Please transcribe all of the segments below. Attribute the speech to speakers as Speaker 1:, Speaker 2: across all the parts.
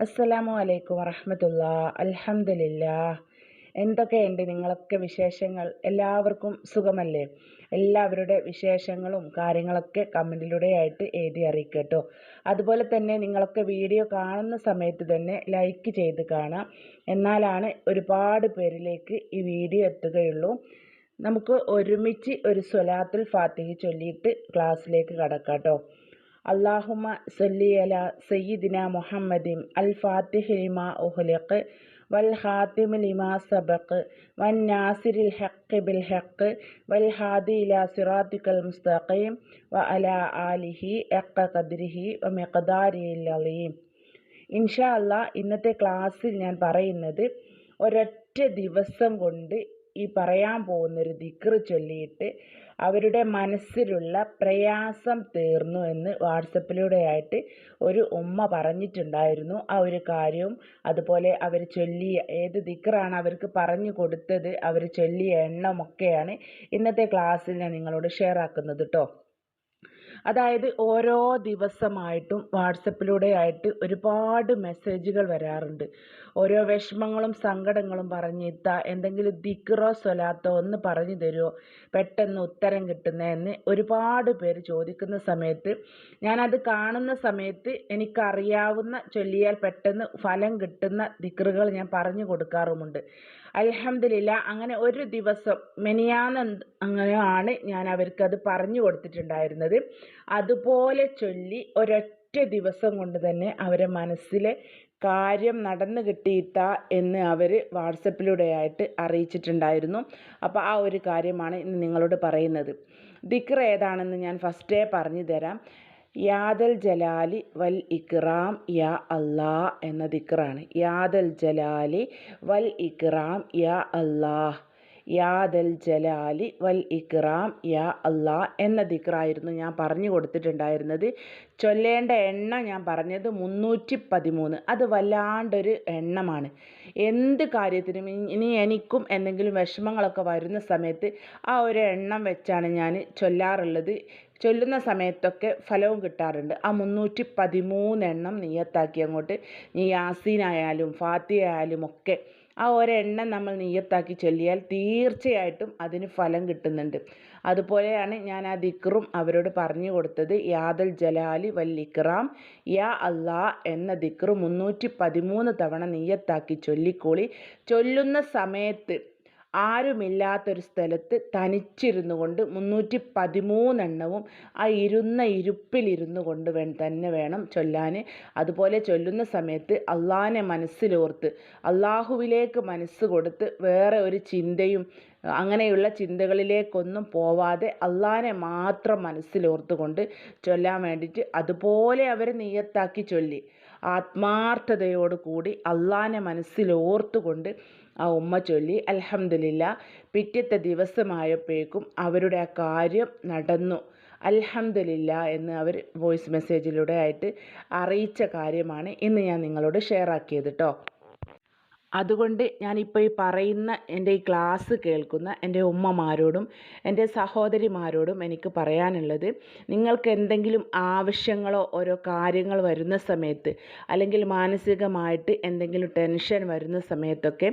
Speaker 1: അസ്സലാമു അലൈക്കും വറഹമത്തുള്ള. അലഹമില്ല എന്തൊക്കെയുണ്ട് നിങ്ങളൊക്കെ വിശേഷങ്ങൾ? എല്ലാവർക്കും സുഖമല്ലേ? എല്ലാവരുടെ വിശേഷങ്ങളും കാര്യങ്ങളൊക്കെ കമന്റിലൂടെ ആയിട്ട് എഴുതി അറിയിക്കട്ടോ കേട്ടോ അതുപോലെ തന്നെ നിങ്ങളൊക്കെ വീഡിയോ കാണുന്ന സമയത്ത് തന്നെ ലൈക്ക് ചെയ്ത് കാണാം. എന്നാലാണ് ഒരുപാട് പേരിലേക്ക് ഈ വീഡിയോ എത്തുകയുള്ളൂ. നമുക്ക് ഒരുമിച്ച് ഒരു സ്വലാത്തുൽ ഫാത്തിഹ ചൊല്ലിയിട്ട് ക്ലാസ്സിലേക്ക് കടക്കാം കേട്ടോ അള്ളാഹുമ സല്ലി അല സയ്യിദിന മുഹമ്മദിൻ അൽ ഫാത്തിഹ് ലിമ ഉഹ്ലിഖ് വൽ ഖാത്തിമ ലിമാ സബഖ് വൻ നാസിരിൽ ഹഖ് ബിൽ ഹഖ് വൽ ഹാദി ഇല സിറാത്തിക്കൽ മുസ്തഖീം വ അല ആലിഹി എക്ക കദ്രിഹി വ മിഖ്ദാരിൽ അലീം. ഇൻഷാ അല്ലാ ഇന്നത്തെ ക്ലാസ്സിൽ ഞാൻ പറയുന്നത് ഒരൊറ്റ ദിവസം കൊണ്ട് ഈ പറയാൻ പോകുന്നൊരു ദിക്ർ ചൊല്ലിയിട്ട് അവരുടെ മനസ്സിലുള്ള പ്രയാസം തീർന്നു എന്ന് വാട്സപ്പിലൂടെയായിട്ട് ഒരു ഉമ്മ പറഞ്ഞിട്ടുണ്ടായിരുന്നു. ആ ഒരു കാര്യവും അതുപോലെ അവർ ചൊല്ലിയ ഏത് ദിക്റാണ് അവർക്ക് പറഞ്ഞു കൊടുത്തത് അവർ ചൊല്ലിയ എണ്ണമൊക്കെയാണ് ഇന്നത്തെ ക്ലാസ്സിൽ ഞാൻ നിങ്ങളോട് ഷെയർ ആക്കുന്നത് കേട്ടോ അതായത് ഓരോ ദിവസമായിട്ടും വാട്സപ്പിലൂടെ ആയിട്ട് ഒരുപാട് മെസ്സേജുകൾ വരാറുണ്ട്. ഓരോ വിഷമങ്ങളും സങ്കടങ്ങളും പറഞ്ഞിത്ത എന്തെങ്കിലും ദിക്റോ സ്വലാത്തോ ഒന്ന് പറഞ്ഞു തരുമോ പെട്ടെന്ന് ഉത്തരം കിട്ടുന്നതെന്ന് ഒരുപാട് പേര് ചോദിക്കുന്ന സമയത്ത് ഞാനത് കാണുന്ന സമയത്ത് എനിക്കറിയാവുന്ന ചൊല്ലിയാൽ പെട്ടെന്ന് ഫലം കിട്ടുന്ന ദിക്റുകൾ ഞാൻ പറഞ്ഞു കൊടുക്കാറുമുണ്ട്. അൽഹംദുലില്ല അങ്ങനെ ഒരു ദിവസം മെനിയാന്ന് അങ്ങനെയാണ് ഞാൻ അവർക്ക് അത് പറഞ്ഞു കൊടുത്തിട്ടുണ്ടായിരുന്നത്. അതുപോലെ ചൊല്ലി ഒരൊറ്റ ദിവസം കൊണ്ട് തന്നെ അവരെ മനസ്സിലെ കാര്യം നടന്നു കിട്ടിയിട്ട എന്ന് അവർ വാട്സപ്പിലൂടെയായിട്ട് അറിയിച്ചിട്ടുണ്ടായിരുന്നു. അപ്പോൾ ആ ഒരു കാര്യമാണ് ഇന്ന് നിങ്ങളോട് പറയുന്നത്. ദിക്ർ ഏതാണെന്ന് ഞാൻ ഫസ്റ്റേ പറഞ്ഞു തരാം യാദൽ ജലാലി വൽ ഇക്റാം യാ അല്ലാ എന്ന ദിക്റാണ്. യാദൽ ജലാലി വൽ ഇക്റാം യാ അല്ലാഹ് യാദൽ ജലാലി വൽ ഇക്റാം യാ അല്ലാ എന്ന ദിക്റായിരുന്നു ഞാൻ പറഞ്ഞു കൊടുത്തിട്ടുണ്ടായിരുന്നത്. ചൊല്ലേണ്ട എണ്ണം ഞാൻ പറഞ്ഞത് മുന്നൂറ്റി പതിമൂന്ന് അത് വല്ലാണ്ടൊരു എണ്ണമാണ്. എന്ത് കാര്യത്തിനും ഇനി എനിക്കും എന്തെങ്കിലും വിഷമങ്ങളൊക്കെ വരുന്ന സമയത്ത് ആ ഒരു എണ്ണം വെച്ചാണ് ഞാൻ ചൊല്ലാറുള്ളത്. ചൊല്ലുന്ന സമയത്തൊക്കെ ഫലവും കിട്ടാറുണ്ട്. ആ മുന്നൂറ്റി പതിമൂന്നെണ്ണം നീയത്താക്കി അങ്ങോട്ട് നീ യാസീനായാലും ഫാത്തിയ ആയാലും ഒക്കെ ആ ഒരെണ്ണം നമ്മൾ നീയത്താക്കി ചൊല്ലിയാൽ തീർച്ചയായിട്ടും അതിന് ഫലം കിട്ടുന്നുണ്ട്. അതുപോലെയാണ് ഞാൻ ആ ദിക്റും അവരോട് പറഞ്ഞു കൊടുത്തത് യാദൽ ജലാലി വല്ലിക്റാം യാ അല്ലാ എന്ന ദിക്റ് മുന്നൂറ്റി പതിമൂന്ന് തവണ നീയത്താക്കി ചൊല്ലിക്കോളി. ചൊല്ലുന്ന സമയത്ത് ആരുമില്ലാത്തൊരു സ്ഥലത്ത് തനിച്ചിരുന്നു കൊണ്ട് മുന്നൂറ്റി പതിമൂന്നെണ്ണവും ആ ഇരുന്ന ഇരുപ്പിലിരുന്നു കൊണ്ട് തന്നെ വേണം ചൊല്ലാൻ അതുപോലെ ചൊല്ലുന്ന സമയത്ത് അള്ളാഹിനെ മനസ്സിലോർത്ത് അള്ളാഹുവിലേക്ക് മനസ്സ് കൊടുത്ത് വേറെ ഒരു ചിന്തയും അങ്ങനെയുള്ള ചിന്തകളിലേക്കൊന്നും പോവാതെ അള്ളാഹിനെ മാത്രം മനസ്സിലോർത്തുകൊണ്ട് ചൊല്ലാൻ വേണ്ടിയിട്ട് അതുപോലെ അവർ നീയത്താക്കി ചൊല്ലി. ആത്മാർത്ഥതയോട് കൂടി അള്ളാഹിനെ മനസ്സിലോർത്തുകൊണ്ട് ആ ഉമ്മ ചൊല്ലി അൽഹംദുലില്ല പിറ്റത്തെ ദിവസമായപ്പോഴേക്കും അവരുടെ ആ കാര്യം നടന്നു. അൽഹംദുലില്ല എന്ന് അവർ വോയിസ് മെസ്സേജിലൂടെ ആയിട്ട് അറിയിച്ച കാര്യമാണ് ഇന്ന് ഞാൻ നിങ്ങളോട് ഷെയർ ആക്കിയത് കേട്ടോ അതുകൊണ്ട് ഞാനിപ്പോൾ ഈ പറയുന്ന എന്റെ ഈ ക്ലാസ് കേൾക്കുന്ന എന്റെ ഉമ്മമാരോടും എന്റെ സഹോദരിമാരോടും എനിക്ക് പറയാനുള്ളത് നിങ്ങൾക്ക് എന്തെങ്കിലും ആവശ്യങ്ങളോ ഓരോ കാര്യങ്ങൾ വരുന്ന സമയത്ത് അല്ലെങ്കിൽ മാനസികമായിട്ട് എന്തെങ്കിലും ടെൻഷൻ വരുന്ന സമയത്തൊക്കെ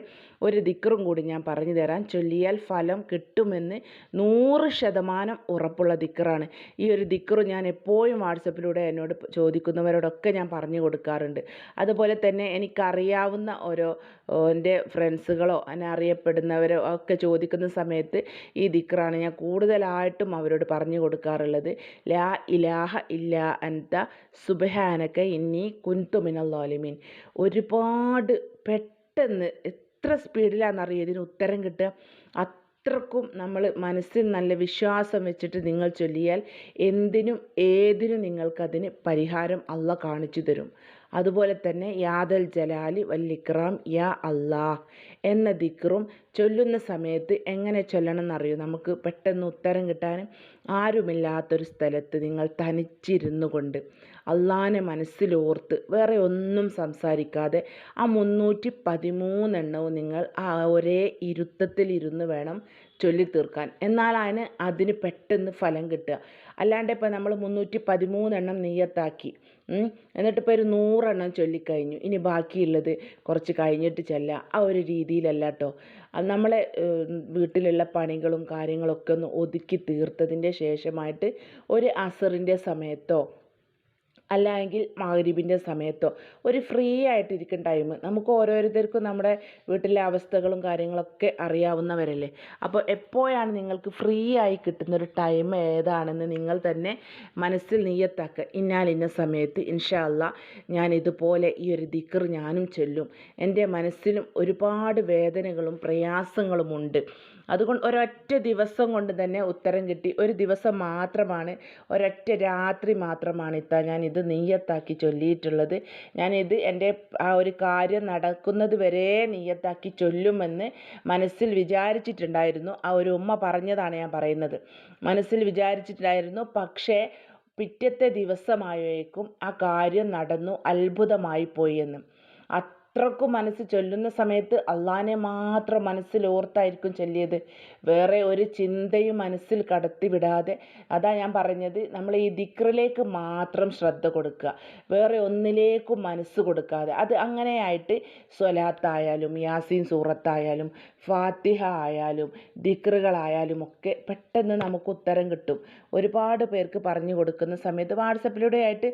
Speaker 1: ഒരു ദിക്റും കൂടി ഞാൻ പറഞ്ഞു തരാം. ചൊല്ലിയാൽ ഫലം കിട്ടുമെന്ന് നൂറ് ശതമാനം ഉറപ്പുള്ള ദിക്റാണ് ഈ ഒരു ദിക്റ് ഞാൻ എപ്പോഴും വാട്സപ്പിലൂടെ എന്നോട് ചോദിക്കുന്നവരോടൊക്കെ ഞാൻ പറഞ്ഞു കൊടുക്കാറുണ്ട്. അതുപോലെ തന്നെ എനിക്കറിയാവുന്ന ഓരോ എന്റെ ഫ്രണ്ട്സുകളോ എന്നെ അറിയപ്പെടുന്നവരോ ഒക്കെ ചോദിക്കുന്ന സമയത്ത് ഈ ദിക്റാണ് ഞാൻ കൂടുതലായിട്ടും അവരോട് പറഞ്ഞു കൊടുക്കാറുള്ളത്. ലാ ഇലാഹ ഇല്ല അൻത സുബഹാനക്ക ഇന്നി കുൻതുമിനല്ലോലിമീൻ ഒരുപാട് പെട്ടെന്ന് എത്ര സ്പീഡിലാണെന്നറിയോ ഇതിന് ഉത്തരം കിട്ടുക. അത്രക്കും നമ്മൾ മനസ്സിൽ നല്ല വിശ്വാസം വെച്ചിട്ട് നിങ്ങൾ ചൊല്ലിയാൽ എന്തിനും ഏതിനും നിങ്ങൾക്കതിന് പരിഹാരം അല്ല കാണിച്ചു തരും. അതുപോലെ തന്നെ യാദൽ ജലാലി വല്ലിക്രാം യാ അല്ലാ എന്ന ദിക്റും ചൊല്ലുന്ന സമയത്ത് എങ്ങനെ ചൊല്ലണം എന്നറിയോ നമുക്ക് പെട്ടെന്ന് ഉത്തരം കിട്ടാനും ആരുമില്ലാത്തൊരു സ്ഥലത്ത് നിങ്ങൾ തനിച്ചിരുന്നു കൊണ്ട് അള്ളാഹിനെ മനസ്സിലോർത്ത് വേറെ ഒന്നും സംസാരിക്കാതെ ആ മുന്നൂറ്റി പതിമൂന്നെണ്ണവും നിങ്ങൾ ആ ഒരേ ഇരുത്തത്തിലിരുന്ന് വേണം ചൊല്ലിത്തീർക്കാൻ. എന്നാൽ അതിന് അതിന് പെട്ടെന്ന് ഫലം കിട്ടുക. അല്ലാണ്ട് ഇപ്പം നമ്മൾ മുന്നൂറ്റി പതിമൂന്നെണ്ണം നെയ്യത്താക്കി എന്നിട്ടിപ്പോൾ ഒരു നൂറെണ്ണം ചൊല്ലിക്കഴിഞ്ഞു. ഇനി ബാക്കിയുള്ളത് കുറച്ച് കഴിഞ്ഞിട്ട് ചെല്ലുക ആ ഒരു രീതിയിലല്ല കേട്ടോ നമ്മളെ വീട്ടിലുള്ള പണികളും കാര്യങ്ങളൊക്കെ ഒന്ന് ഒതുക്കി തീർത്തതിന്റെ ശേഷമായിട്ട് ഒരു അസറിന്റെ സമയത്തോ അല്ല എങ്കിൽ മഗ്‌രിബിന്റെ സമയത്തോ. ഒരു ഫ്രീ ആയിട്ടിരിക്കുന്ന ടൈം നമുക്ക് ഓരോരുത്തർക്കും നമ്മുടെ വീട്ടിലെ അവസ്ഥകളും കാര്യങ്ങളൊക്കെ അറിയാവുന്നവരല്ലേ. അപ്പോൾ എപ്പോഴാണ് നിങ്ങൾക്ക് ഫ്രീ ആയി കിട്ടുന്നൊരു ടൈം ഏതാണെന്ന് നിങ്ങൾ തന്നെ മനസ്സിൽ നിയ്യത്താക്കുക. ഇന്നാലിന്ന സമയത്ത് ഇൻഷാ അല്ലാ ഞാൻ ഇതുപോലെ ഈ ഒരു ദിക്കർ ഞാനും ചൊല്ലും. എന്റെ മനസ്സിലും ഒരുപാട് വേദനകളും പ്രയാസങ്ങളുമുണ്ട്. അതുകൊണ്ട് ഒരൊറ്റ ദിവസം കൊണ്ട് തന്നെ ഉത്തരം കിട്ടി. ഒരു ദിവസം മാത്രമാണ് ഒരൊറ്റ രാത്രി മാത്രമാണ് ഇത്ത ഇത് നെയ്യത്താക്കി ചൊല്ലിയിട്ടുള്ളത്. ഞാനിത് എന്റെ ആ ഒരു കാര്യം നടക്കുന്നത് വരെ നെയ്യത്താക്കി ചൊല്ലുമെന്ന് മനസ്സിൽ വിചാരിച്ചിട്ടുണ്ടായിരുന്നു. ആ ഒരു ഉമ്മ പറഞ്ഞതാണ് ഞാൻ പറയുന്നത്. മനസ്സിൽ വിചാരിച്ചിട്ടുണ്ടായിരുന്നു. പക്ഷേ പിറ്റത്തെ ദിവസമായേക്കും ആ കാര്യം നടന്നു അത്ഭുതമായി പോയി എന്ന് അത്രക്കും മനസ്സ് ചൊല്ലുന്ന സമയത്ത് അള്ളാനെ മാത്രം മനസ്സിൽ ഓർത്തായിരിക്കും ചൊല്ലിയത്. വേറെ ഒരു ചിന്തയും മനസ്സിൽ കടത്തിവിടാതെ അതാ ഞാൻ പറഞ്ഞത് നമ്മൾ ഈ ദിക്റിലേക്ക് മാത്രം ശ്രദ്ധ കൊടുക്കുക. വേറെ ഒന്നിലേക്കും മനസ്സ് കൊടുക്കാതെ. അത് അങ്ങനെയായിട്ട് സ്വലാത്തായാലും യാസീൻ സൂറത്തായാലും ഫാത്തിഹ ആയാലും ദിക്റുകളായാലും ഒക്കെ പെട്ടെന്ന് നമുക്ക് ഉത്തരം കിട്ടും. ഒരുപാട് പേർക്ക് പറഞ്ഞു കൊടുക്കുന്ന സമയത്ത് വാട്സപ്പിലൂടെ ആയിട്ട്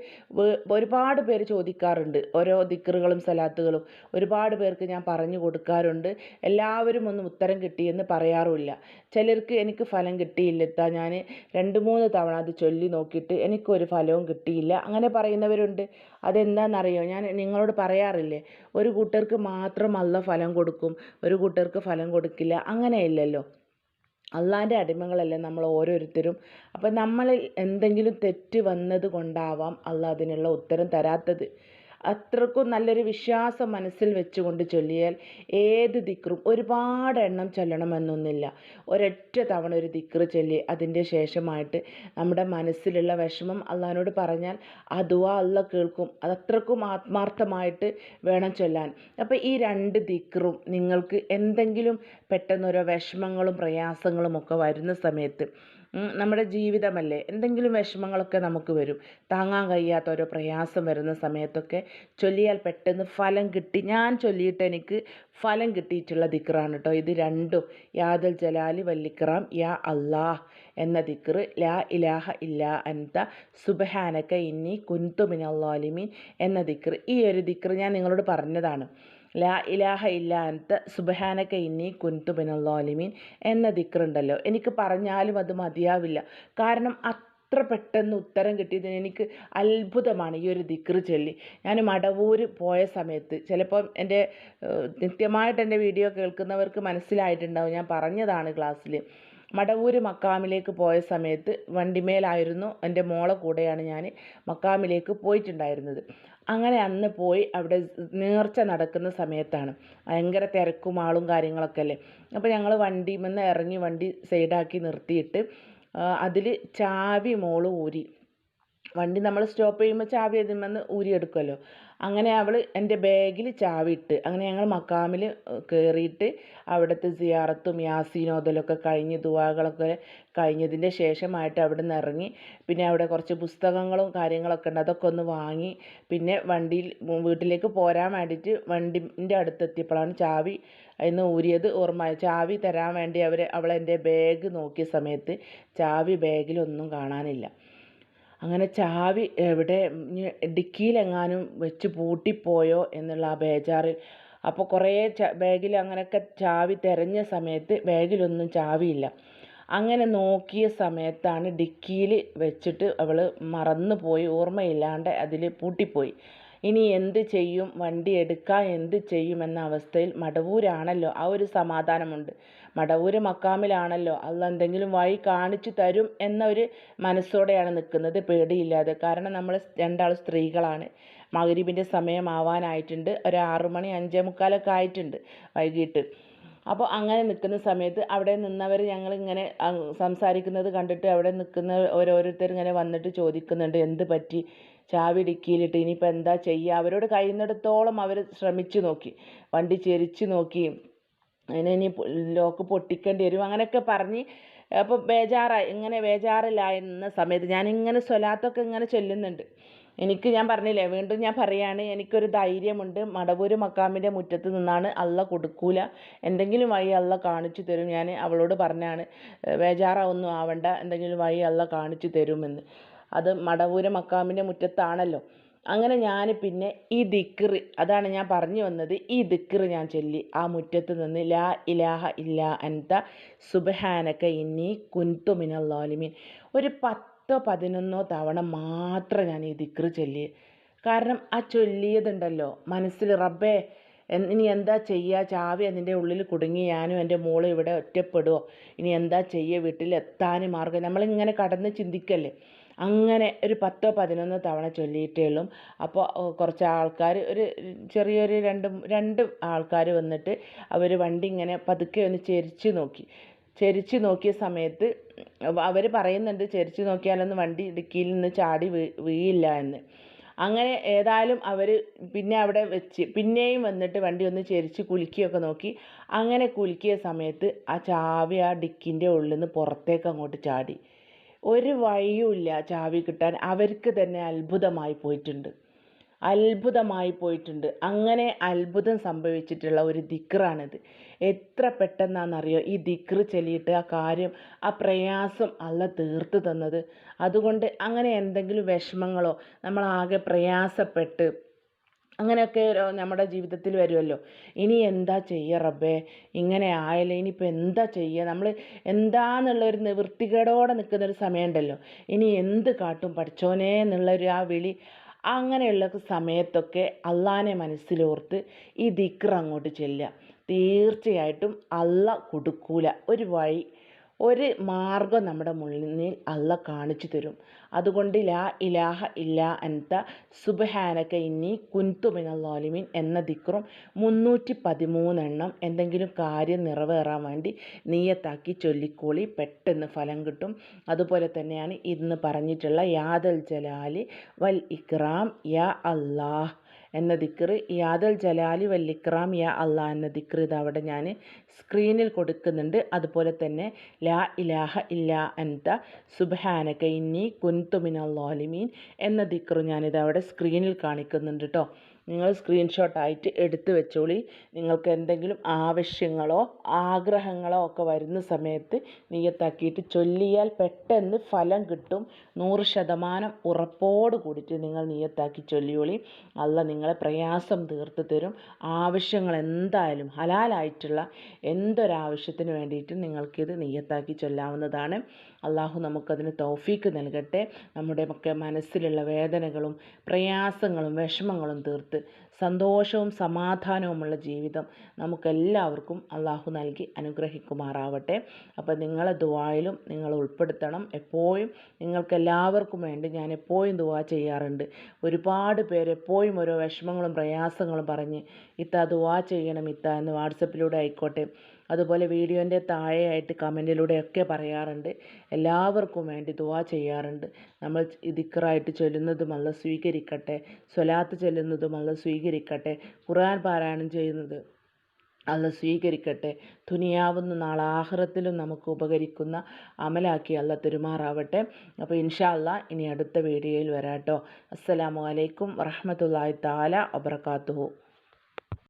Speaker 1: ഒരുപാട് പേര് ചോദിക്കാറുണ്ട്. ഓരോ ദിക്റുകളും സലാത്തുകളും ഒരുപാട് പേർക്ക് ഞാൻ പറഞ്ഞു കൊടുക്കാറുണ്ട്. എല്ലാവരും ഒന്നും ഉത്തരം കിട്ടിയെന്ന് പറയാറുമില്ല. ചിലർക്ക് എനിക്ക് ഫലം കിട്ടിയില്ല ഇത്താ ഞാൻ രണ്ട് മൂന്ന് തവണ അത് ചൊല്ലി നോക്കിയിട്ട് എനിക്കൊരു ഫലവും കിട്ടിയില്ല. അങ്ങനെ പറയുന്നവരുണ്ട്. അതെന്താണെന്നറിയോ ഞാൻ നിങ്ങളോട് പറയാറില്ലേ? ഒരു കൂട്ടർക്ക് മാത്രം അല്ല ഫലം കൊടുക്കും. ഒരു കൂട്ടർക്ക് ഫലം കൊടുക്കില്ല. അങ്ങനെയില്ലല്ലോ. അള്ളാന്റെ അടിമകളല്ലേ നമ്മൾ ഓരോരുത്തരും. അപ്പം നമ്മളിൽ എന്തെങ്കിലും തെറ്റ് വന്നത് കൊണ്ടാവാം അള്ള അതിനുള്ള ഉത്തരം തരാത്തത്. അത്രക്കും നല്ലൊരു വിശ്വാസം മനസ്സിൽ വെച്ചുകൊണ്ട് ചൊല്ലിയാൽ ഏത് ദിക്റും ഒരുപാട് എണ്ണം ചൊല്ലണമെന്നൊന്നില്ല ഒരൊറ്റ തവണ ഒരു ദിക്റ് ചൊല്ലി അതിന്റെ ശേഷമായിട്ട് നമ്മുടെ മനസ്സിലുള്ള വിഷമം അള്ളഹാനോട് പറഞ്ഞാൽ ദുആ അള്ള കേൾക്കും. അതത്രക്കും ആത്മാർത്ഥമായിട്ട് വേണം ചൊല്ലാൻ. അപ്പോൾ ഈ രണ്ട് ദിക്റും നിങ്ങൾക്ക് എന്തെങ്കിലും പെട്ടെന്നോരോ വിഷമങ്ങളും പ്രയാസങ്ങളും ഒക്കെ വരുന്ന സമയത്ത് നമ്മുടെ ജീവിതമല്ലേ? എന്തെങ്കിലും വിഷമങ്ങളൊക്കെ നമുക്ക് വരും. താങ്ങാൻ കഴിയാത്ത ഓരോ പ്രയാസം വരുന്ന സമയത്തൊക്കെ ചൊല്ലിയാൽ പെട്ടെന്ന് ഫലം കിട്ടി. ഞാൻ ചൊല്ലിയിട്ട് എനിക്ക് ഫലം കിട്ടിയിട്ടുള്ള ദിക്റാണ് കേട്ടോ ഇത് രണ്ടും യാദൽ ജലാലി വല്ലിക്റാം യാ അള്ളാഹ് എന്ന ദിക്റ്. ലാ ഇലാഹ ഇല്ലാ അൻത സുബഹാനക്ക ഇന്നി കുന്തു അള്ളാലിമീൻ എന്ന ദിക്റ്. ഈ ഒരു ദിക്ർ ഞാൻ നിങ്ങളോട് പറഞ്ഞതാണ്. ലാ ഇലാഹ ഇല്ലാത്ത സുബഹാനക്ക സുബഹാനക ഇന്നി കുന്തു മിനല്ലാലിമീൻ എന്ന ദിക്റുണ്ടല്ലോ. എനിക്ക് പറഞ്ഞാലും അത് മതിയാവില്ല. കാരണം അത്ര പെട്ടെന്ന് ഉത്തരം കിട്ടിയതിന് എനിക്ക് അത്ഭുതമാണ് ഈ ഒരു ദിക്ർ ചൊല്ലി. ഞാൻ മടവൂർ പോയ സമയത്ത് ചിലപ്പം എന്റെ നിത്യമായിട്ട് എന്റെ വീഡിയോ കേൾക്കുന്നവർക്ക് മനസ്സിലായിട്ടുണ്ടാവും. ഞാൻ പറഞ്ഞതാണ് ക്ലാസ്സിൽ മടവൂർ മക്കാമിലേക്ക് പോയ സമയത്ത് വണ്ടിമേലായിരുന്നു എന്റെ മോളെ കൂടെയാണ് ഞാൻ മക്കാമിലേക്ക് പോയിട്ടുണ്ടായിരുന്നത്. അങ്ങനെ അന്ന് പോയി അവിടെ നേർച്ച നടക്കുന്ന സമയത്താണ്. ഭയങ്കര തിരക്കും ആളും കാര്യങ്ങളൊക്കെ അല്ലേ? അപ്പോൾ ഞങ്ങൾ വണ്ടിയിൽ ഇറങ്ങി വണ്ടി സൈഡാക്കി നിർത്തിയിട്ട് അതിൽ ചാവി മോൾ ഊരി. വണ്ടി നമ്മൾ സ്റ്റോപ്പ് ചെയ്യുമ്പോൾ ചാവി അതിൽ നിന്ന് ഊരിയെടുക്കുമല്ലോ. അങ്ങനെ അവൾ എന്റെ ബാഗിൽ ചാവിയിട്ട് അങ്ങനെ ഞങ്ങൾ മക്കാമിൽ കയറിയിട്ട് അവിടുത്തെ സിയാറത്തും യാസീനോദലൊക്കെ കഴിഞ്ഞ് ദുവാകളൊക്കെ കഴിഞ്ഞതിന്റെ ശേഷമായിട്ട് അവിടെ നിന്ന് ഇറങ്ങി. പിന്നെ അവിടെ കുറച്ച് പുസ്തകങ്ങളും കാര്യങ്ങളൊക്കെ ഉണ്ട് അതൊക്കെ ഒന്ന് വാങ്ങി. പിന്നെ വണ്ടിയിൽ വീട്ടിലേക്ക് പോരാൻ വേണ്ടിയിട്ട് വണ്ടിന്റെ അടുത്തെത്തിയപ്പോഴാണ് ചാവി എന്ന് ഊരിയത് ഓർമ്മ ചാവി തരാൻ വേണ്ടി അവർ അവളെന്റെ ബാഗ് നോക്കിയ സമയത്ത് ചാവി ബാഗിലൊന്നും കാണാനില്ല. അങ്ങനെ ചാവി എവിടെ ഡിക്കിയിലെങ്ങാനും വെച്ച് പൂട്ടിപ്പോയോ എന്നുള്ള ആ ബേജാറിൽ. അപ്പോൾ കുറേ ബാഗിൽ അങ്ങനെയൊക്കെ ചാവി തിരഞ്ഞ സമയത്ത് ബാഗിലൊന്നും ചാവിയില്ല. അങ്ങനെ നോക്കിയ സമയത്താണ് ഡിക്കിയിൽ വെച്ചിട്ട് അവൾ മറന്നു പോയി ഓർമ്മയില്ലാണ്ട് അതിൽ പൂട്ടിപ്പോയി. ഇനി എന്ത് ചെയ്യും? വണ്ടി എടുക്കാൻ എന്ത് ചെയ്യും? എന്ന അവസ്ഥയിൽ മടവൂരാണല്ലോ ആ ഒരു സമാധാനമുണ്ട്. മടവൂർ മക്കാമിലാണല്ലോ. അല്ല എന്തെങ്കിലും വഴി കാണിച്ചു തരും എന്ന ഒരു മനസ്സോടെയാണ് നിൽക്കുന്നത്. പേടിയില്ലാതെ. കാരണം നമ്മൾ രണ്ടാൾ സ്ത്രീകളാണ്. മഗ്‌രിബിന്റെ സമയമാവാനായിട്ടുണ്ട്. ഒരു ആറു മണി അഞ്ചേ മുക്കാലൊക്കെ ആയിട്ടുണ്ട് വൈകിട്ട്. അപ്പോൾ അങ്ങനെ നിൽക്കുന്ന സമയത്ത് അവിടെ നിന്നവർ ഞങ്ങളിങ്ങനെ സംസാരിക്കുന്നത് കണ്ടിട്ട് അവിടെ നിൽക്കുന്ന ഓരോരുത്തർ ഇങ്ങനെ വന്നിട്ട് ചോദിക്കുന്നുണ്ട് എന്ത് പറ്റി? ചാവി ഡിക്കിയിലിട്ട് ഇനിയിപ്പോൾ എന്താ ചെയ്യുക? അവരോട് കഴിയുന്നിടത്തോളം അവർ ശ്രമിച്ചു നോക്കി. വണ്ടി ചെരിച്ചു നോക്കി. അതിനെ ഇനി ലോക്ക് പൊട്ടിക്കേണ്ടി വരും. അങ്ങനെയൊക്കെ പറഞ്ഞ് അപ്പോൾ ബേജാറായി. ഇങ്ങനെ ബേജാറിലായിരുന്ന സമയത്ത് ഞാനിങ്ങനെ സ്വലാത്തൊക്കെ ഇങ്ങനെ ചൊല്ലുന്നുണ്ട്. എനിക്ക് ഞാൻ പറഞ്ഞില്ലേ വീണ്ടും ഞാൻ പറയാണ് എനിക്കൊരു ധൈര്യമുണ്ട്. മടവൂര് മക്കാമിന്റെ മുറ്റത്ത് നിന്നാണ് അള്ള കൊടുക്കൂല. എന്തെങ്കിലും വഴി അള്ള കാണിച്ചു തരും ഞാൻ അവളോട് പറഞ്ഞാണ്. ബേജാറാവൊന്നും ആവണ്ട. എന്തെങ്കിലും വഴി അള്ള കാണിച്ചു തരുമെന്ന്. അത് മടവൂര് മക്കാമിന്റെ മുറ്റത്താണല്ലോ. അങ്ങനെ ഞാൻ പിന്നെ ഈ ദിക്റ് അതാണ് ഞാൻ പറഞ്ഞു വന്നത്. ഈ ദിക്റ് ഞാൻ ചൊല്ലി. ആ മുറ്റത്ത് നിന്ന് ലാ ഇലാഹ ഇല്ലാ അൻത സുബഹാനക ഇന്നി കുൻതു മിനല്ലാലിമീൻ ഒരു പത്തോ പതിനൊന്നോ തവണ മാത്രം ഞാൻ ഈ ദിക്റ് ചൊല്ലി. കാരണം ആ ചൊല്ലിയതുണ്ടല്ലോ. മനസ്സിൽ റബ്ബേ ഇനി എന്താ ചെയ്യുക ചാവി അതിന്റെ ഉള്ളിൽ കുടുങ്ങി ഞാനും എന്റെ മോളും ഇവിടെ ഒറ്റപ്പെടുമോ ഇനി എന്താ ചെയ്യുക മാർഗം. മാർഗം നമ്മളിങ്ങനെ കടന്ന് ചിന്തിക്കല്ലേ? അങ്ങനെ ഒരു പത്തോ പതിനൊന്നോ തവണ ചൊല്ലിയിട്ടേ ഉള്ളൂ. അപ്പോൾ കുറച്ച് ആൾക്കാർ ഒരു ചെറിയൊരു രണ്ട് രണ്ട് ആൾക്കാർ വന്നിട്ട് അവർ വണ്ടി ഇങ്ങനെ പതുക്കെ ഒന്ന് ചെരിച്ച് നോക്കി. ചെരിച്ച് നോക്കിയ സമയത്ത് അവർ പറയുന്നുണ്ട് ചെരിച്ച് നോക്കിയാലൊന്നും വണ്ടി ഇടുക്കിയിൽ നിന്ന് ചാടി വീ വീഴില്ല എന്ന്. അങ്ങനെ ഏതായാലും അവർ പിന്നെ അവിടെ വെച്ച് പിന്നെയും വന്നിട്ട് വണ്ടി ഒന്ന് ചെരിച്ച് കുലുക്കിയൊക്കെ നോക്കി. അങ്ങനെ കുലുക്കിയ സമയത്ത് ആ ചാവി ആ ഡിക്കിന്റെ ഉള്ളിൽ നിന്ന് പുറത്തേക്ക് അങ്ങോട്ട് ചാടി. ഒരു വഴിയുമില്ല ചാവി കിട്ടാൻ. അവർക്ക് തന്നെ അത്ഭുതമായി പോയിട്ടുണ്ട്. അത്ഭുതമായി പോയിട്ടുണ്ട്. അങ്ങനെ അത്ഭുതം സംഭവിച്ചിട്ടുള്ള ഒരു ദിക്റാണിത്. എത്ര പെട്ടെന്നാണെന്നറിയോ? ഈ ദിക്റ് ചെല്ലിയിട്ട് ആ കാര്യം ആ പ്രയാസം അല്ല തീർത്ത് തന്നത്. അതുകൊണ്ട് അങ്ങനെ എന്തെങ്കിലും വിഷമങ്ങളോ നമ്മളാകെ പ്രയാസപ്പെട്ട് അങ്ങനെയൊക്കെ നമ്മുടെ ജീവിതത്തിൽ വരുമല്ലോ. ഇനി എന്താ ചെയ്യുക റബ്ബേ? ഇങ്ങനെ ആയല്ലോ ഇനിയിപ്പോൾ എന്താ ചെയ്യുക നമ്മൾ എന്താന്നുള്ളൊരു നിവൃത്തികേടോടെ നിൽക്കുന്നൊരു സമയമുണ്ടല്ലോ. ഇനി എന്ത് കാട്ടും പഠിച്ചോനേ എന്നുള്ളൊരു ആ വിളി അങ്ങനെയുള്ള സമയത്തൊക്കെ അള്ളാനെ മനസ്സിലോർത്ത് ഈ ദിക്ർ അങ്ങോട്ട് ചെല്ലുക. തീർച്ചയായിട്ടും അള്ള കൊടുക്കൂല. ഒരു വഴി ഒരു മാർഗം നമ്മുടെ മുന്നിൽ അള്ള കാണിച്ചു തരും. അതുകൊണ്ട് ലാ ഇലാഹ ഇല്ല അൻത സുബഹാനക്ക ഇന്നി കുൻതു മിനല്ലാലിമീൻ എന്ന ദിക്റും മുന്നൂറ്റി പതിമൂന്നെണ്ണം എന്തെങ്കിലും കാര്യം നിറവേറാൻ വേണ്ടി നീയത്താക്കി ചൊല്ലിക്കോളി. പെട്ടെന്ന് ഫലം കിട്ടും. അതുപോലെ തന്നെയാണ് ഇന്ന് പറഞ്ഞിട്ടുള്ള യാദൽ ജലാലി വൽ ഇക്റാം യാ അല്ലാഹ് എന്ന ദിക്റ്. യാദൽ ജലാലി വല്ലിക്രാം യാ അള്ളാ എന്ന ദിക്റ് ഇത് അവിടെ ഞാൻ സ്ക്രീനിൽ കൊടുക്കുന്നുണ്ട്. അതുപോലെ തന്നെ ലാ ഇലാഹ ഇല്ലാ അൻത സുബഹാനക ഇന്നി കുൻതു ലോലിമീൻ എന്ന ദിക്റ് ഞാനിത് അവിടെ സ്ക്രീനിൽ കാണിക്കുന്നുണ്ട് കേട്ടോ നിങ്ങൾ സ്ക്രീൻഷോട്ടായിട്ട് എടുത്ത് വെച്ചോളി. നിങ്ങൾക്ക് എന്തെങ്കിലും ആവശ്യങ്ങളോ ആഗ്രഹങ്ങളോ ഒക്കെ വരുന്ന സമയത്ത് നിയത്താക്കിയിട്ട് ചൊല്ലിയാൽ പെട്ടെന്ന് ഫലം കിട്ടും. നൂറ് ശതമാനം ഉറപ്പോട് കൂടിയിട്ട് നിങ്ങൾ നിയത്താക്കി ചൊല്ലിയോളി. അല്ല നിങ്ങളെ പ്രയാസം തീർത്ത് തരും. ആവശ്യങ്ങൾ എന്തായാലും ഹലാലായിട്ടുള്ള എന്തൊരാവശ്യത്തിന് വേണ്ടിയിട്ടും നിങ്ങൾക്കിത് നിയത്താക്കി ചൊല്ലാവുന്നതാണ്. അള്ളാഹു നമുക്കതിന് തൗഫീക്ക് നൽകട്ടെ. നമ്മുടെ ഒക്കെ മനസ്സിലുള്ള വേദനകളും പ്രയാസങ്ങളും വിഷമങ്ങളും തീർത്ത് സന്തോഷവും സമാധാനവുമുള്ള ജീവിതം നമുക്കെല്ലാവർക്കും അള്ളാഹു നൽകി അനുഗ്രഹിക്കുമാറാവട്ടെ. അപ്പോൾ നിങ്ങളെ ദുവായിലും നിങ്ങൾ ഉൾപ്പെടുത്തണം. എപ്പോഴും നിങ്ങൾക്കെല്ലാവർക്കും വേണ്ടി ഞാൻ എപ്പോഴും ദുവാ ചെയ്യാറുണ്ട്. ഒരുപാട് പേര് എപ്പോഴും ഓരോ വിഷമങ്ങളും പ്രയാസങ്ങളും പറഞ്ഞ് ഇത്ത ദുവാ ചെയ്യണം ഇത്ത എന്ന് വാട്സപ്പിലൂടെ ആയിക്കോട്ടെ. അതുപോലെ വീഡിയോന്റെ താഴെയായിട്ട് കമന്റിലൂടെയൊക്കെ പറയാറുണ്ട്. എല്ലാവർക്കും വേണ്ടി ദുവാ ചെയ്യാറുണ്ട്. നമ്മൾ ദിക്കറായിട്ട് ചൊല്ലുന്നതും അല്ല സ്വീകരിക്കട്ടെ. സ്വലാത്ത് ചൊല്ലുന്നതും അല്ല സ്വീകരിക്കട്ടെ. ഖുർആൻ പാരായണം ചെയ്യുന്നത് അല്ല സ്വീകരിക്കട്ടെ. തുനിയാവുന്ന നാളെ ആഹ്റത്തിലും നമുക്ക് ഉപകരിക്കുന്ന അമലാക്കി അല്ല തെരുമാറാവട്ടെ. അപ്പോൾ ഇൻഷാല്ല ഇനി അടുത്ത വീഡിയോയിൽ വരാട്ടോ അസ്സലാമു അലൈക്കും വറഹമത്തല്ലാഹി താല വബർക്കാത്തുഹു